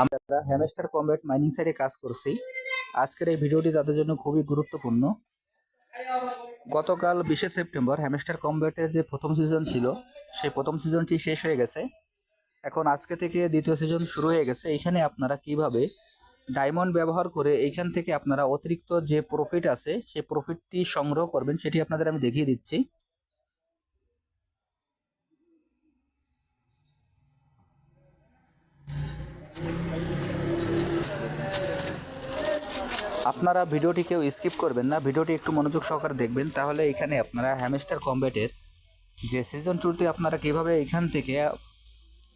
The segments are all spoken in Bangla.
আমরা হ্যামেস্টার কম্ব্যাট মাইনিং সাইটে কাজ করছি। আজকের এই ভিডিওটি তাদের জন্য খুবই গুরুত্বপূর্ণ। গতকাল বিশে সেপ্টেম্বর হ্যামেস্টার কম্ব্যাটের যে প্রথম সিজন ছিল, সেই প্রথম সিজনটি শেষ হয়ে গেছে। এখন আজকে থেকে দ্বিতীয় সিজন শুরু হয়ে গেছে। এখানে আপনারা কীভাবে ডায়মন্ড ব্যবহার করে এইখান থেকে আপনারা অতিরিক্ত যে প্রফিট আছে, সেই প্রফিটটি সংগ্রহ করবেন, সেটি আপনাদের আমি দেখিয়ে দিচ্ছি। আপনারা ভিডিওটি কেউ স্কিপ করবেন না, ভিডিওটি একটু মনোযোগ সহকারে দেখবেন, তাহলে এখানে আপনারা হ্যামস্টার কম্ব্যাটের যে সিজন টুতে আপনারা কীভাবে এখান থেকে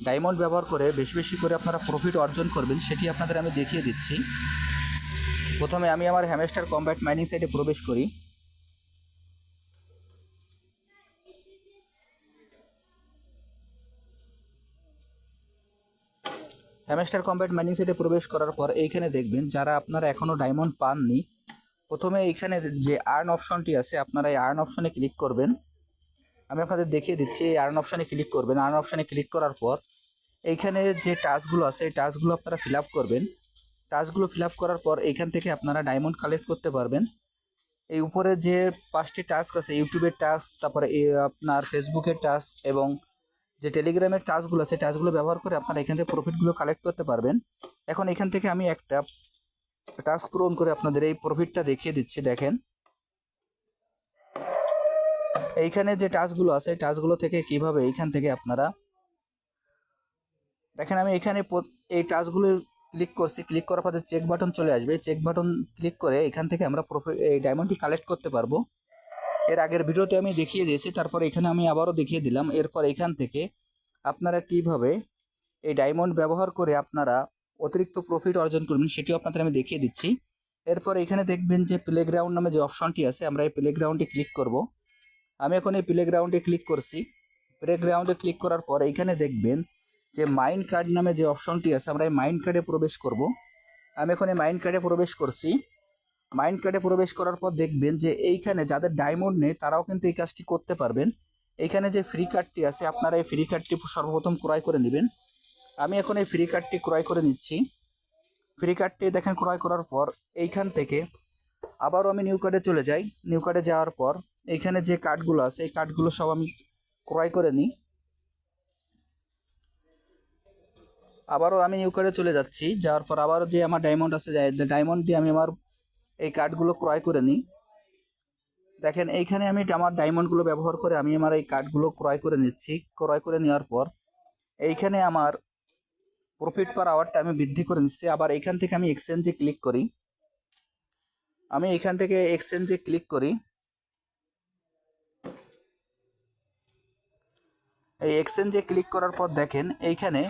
ডায়মন্ড ব্যবহার করে বেশি বেশি করে আপনারা প্রফিট অর্জন করবেন, সেটি আপনাদের আমি দেখিয়ে দিচ্ছি। প্রথমে আমি আমার হ্যামস্টার কম্ব্যাট মাইনিং সাইটে প্রবেশ করি। হ্যামস্টার কম্ব্যাট মাইনিং সাইটে প্রবেশ করার পর এইখানে দেখবেন যারা আপনারা এখনও ডায়মন্ড পাননি, প্রথমে এইখানে যে আর্ন অপশনটি আছে, আপনারা এই আর্ন অপশনে ক্লিক করবেন। আমি আপনাদের দেখিয়ে দিচ্ছি, এই আর্ন অপশনে ক্লিক করবেন। আর্ন অপশনে ক্লিক করার পর এইখানে যে টাস্কগুলো আছে, এই টাস্কগুলো আপনারা ফিল আপ করবেন। টাস্কগুলো ফিল আপ করার পর এইখান থেকে আপনারা ডায়মন্ড কালেক্ট করতে পারবেন। এই উপরে যে পাঁচটি টাস্ক আছে, ইউটিউবের টাস্ক, তারপরে আপনার ফেসবুকের টাস্ক এবং যে টেলিগ্রামের টাস্কগুলো আছে টাস্কগুলো ব্যবহার করে আপনারা এখান থেকে প্রফিটগুলো কালেক্ট করতে পারবেন। এখন এখান থেকে আমি একটা টাস্ক পূরণ করে আপনাদের এই প্রফিটটা দেখিয়ে দিচ্ছি, দেখেন। এইখানে যে টাস্কগুলো আছে টাস্কগুলো থেকে কীভাবে এইখান থেকে আপনারা দেখেন, আমি এখানে এই টাস্কগুলো ক্লিক করছি, ক্লিক করার পরে চেক বাটন চলে আসবে চেক বাটন ক্লিক করে এখান থেকে আমরা প্রফিট এই ডায়মন্ডটি কালেক্ট করতে পারব। এর আগের ভিডিওতে আমি দেখিয়ে দিয়েছি, তারপর এখানে আমি আবারও দেখিয়ে দিলাম। এরপর এখান থেকে আপনারা কীভাবে এই ডায়মন্ড ব্যবহার করে আপনারা অতিরিক্ত প্রফিট অর্জন করবেন সেটিও আপনাদের আমি দেখিয়ে দিচ্ছি। এরপর এখানে দেখবেন যে প্লেগ্রাউন্ড নামে যে অপশনটি আছে, আমরা এই প্লেগ্রাউন্ডে ক্লিক করব। আমি এখন এই প্লেগ্রাউন্ডে ক্লিক করছি। প্লেগ্রাউন্ডে ক্লিক করার পর এখানে দেখবেন যে মাইন্ড কার্ড নামে যে অপশনটি আছে, আমরা এই মাইন্ড কার্ডে প্রবেশ করব। আমি এখন এই মাইন্ড কার্ডে প্রবেশ করছি। মাইন্ড কার্ডে প্রবেশ করার পর দেখবেন যে এইখানে যাদের ডায়মন্ড নেই, তারাও কিন্তু এই কাজটি করতে পারবেন। এইখানে যে ফ্রি কার্ডটি আছে, আপনারা এই ফ্রি কার্ডটি সর্বপ্রথম ক্রয় করে নেবেন। আমি এখন এই ফ্রি কার্ডটি ক্রয় করে নিচ্ছি। ফ্রি কার্ডটি দেখেন ক্রয় করার পর এইখান থেকে আবারও আমি নিউ কার্ডে চলে যাই। নিউ কার্ডে যাওয়ার পর এইখানে যে কার্ডগুলো আছে, এই কার্ডগুলো সব আমি ক্রয় করে নিই। আবারও আমি নিউ কার্ডে চলে যাচ্ছি। যাওয়ার পর আবারও যে আমার ডায়মন্ড আছে ডায়মন্ড দিয়ে আমি আমার এই কার্ডগুলো ক্রয় করে নিই। দেখেন, এইখানে আমি আমার ডায়মন্ডগুলো ব্যবহার করে আমি আমার এই কার্ডগুলো ক্রয় করে নিচ্ছি। ক্রয় করে নেওয়ার পর এইখানে আমার প্রফিট পার আওয়ারটা আমি বৃদ্ধি করে নিচ্ছি। আবার এইখান থেকে আমি এক্সচেঞ্জে ক্লিক করি। আমি এখান থেকে এক্সচেঞ্জে ক্লিক করি। এই এক্সচেঞ্জে ক্লিক করার পর দেখেন, এইখানে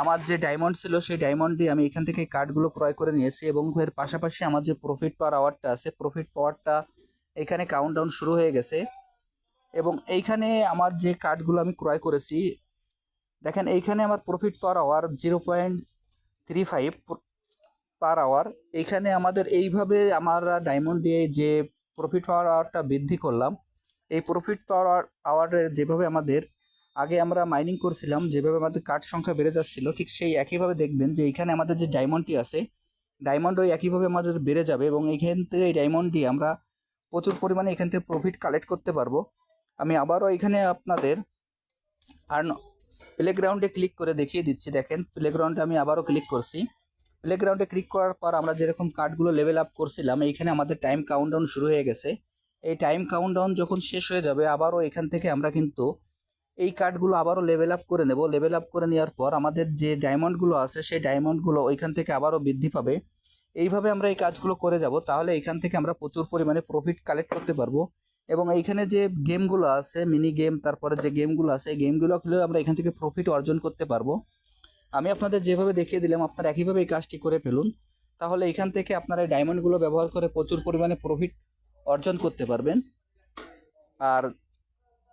আমার যে ডায়মন্ড ছিল, সেই ডায়মন্ড দিয়ে আমি এখান থেকে কার্ডগুলো ক্রয় করে নিয়েছি এবং এর পাশাপাশি আমার যে প্রফিট পাওয়ার আওয়ারটা আছে প্রফিট পাওয়ারটা এখানে কাউন্টডাউন শুরু হয়ে গেছে এবং এইখানে আমার যে কার্ডগুলো আমি ক্রয় করেছি, দেখেন এইখানে আমার profit per hour zero point three five per hour এইখানে আমাদের এইভাবে আমরা ডায়মন্ড দিয়ে যে প্রফিট পাওয়ার আওয়ারটা বৃদ্ধি করলাম, এই প্রফিট পাওয়ার আওয়ারের যেভাবে আমাদের আগে আমরা মাইনিং করছিলাম, যেভাবে আমাদের কার্ড সংখ্যা বেড়ে যাচ্ছিল, ঠিক সেই একইভাবে দেখবেন যে এইখানে আমাদের যে ডায়মন্ডটি আছে ডায়মন্ড ওই একইভাবে আমাদের বেড়ে যাবে এবং এইখান থেকে এই ডায়মন্ড দিয়ে আমরা প্রচুর পরিমাণে এখান থেকে প্রফিট কালেক্ট করতে পারব। আমি আবারও এখানে আপনাদের আর প্লেগ্রাউন্ডে ক্লিক করে দেখিয়ে দিচ্ছি, দেখেন প্লেগ্রাউন্ডে আমি আবারও ক্লিক করছি। প্লেগ্রাউন্ডে ক্লিক করার পর আমরা যেরকম কার্ডগুলো লেভেল আপ করছিলাম এইখানে আমাদের টাইম কাউন্টডাউন শুরু হয়ে গেছে। এই টাইম কাউন্টডাউন যখন শেষ হয়ে যাবে, আবারও এখান থেকে আমরা কিন্তু এই কার্ডগুলো আবারও লেভেল আপ করে নেব। লেভেল আপ করে নেওয়ার পর আমাদের যে ডায়মন্ডগুলো আছে, সেই ডায়মন্ডগুলো ওইখান থেকে আবারও বৃদ্ধি পাবে। এইভাবে আমরা এই কাজগুলো করে যাব, তাহলে এখান থেকে আমরা প্রচুর পরিমাণে প্রফিট কালেক্ট করতে পারব। এবং এইখানে যে গেমগুলো আছে মিনি গেম তারপরে যে গেমগুলো আছে, এই গেমগুলো খেলেও আমরা এখান থেকে প্রফিট অর্জন করতে পারব। আমি আপনাদের যেভাবে দেখিয়ে দিলাম, আপনারা একইভাবে এই কাজটি করে ফেলুন। তাহলে এখান থেকে আপনারা এই ডায়মন্ডগুলো ব্যবহার করে প্রচুর পরিমাণে প্রফিট অর্জন করতে পারবেন। আর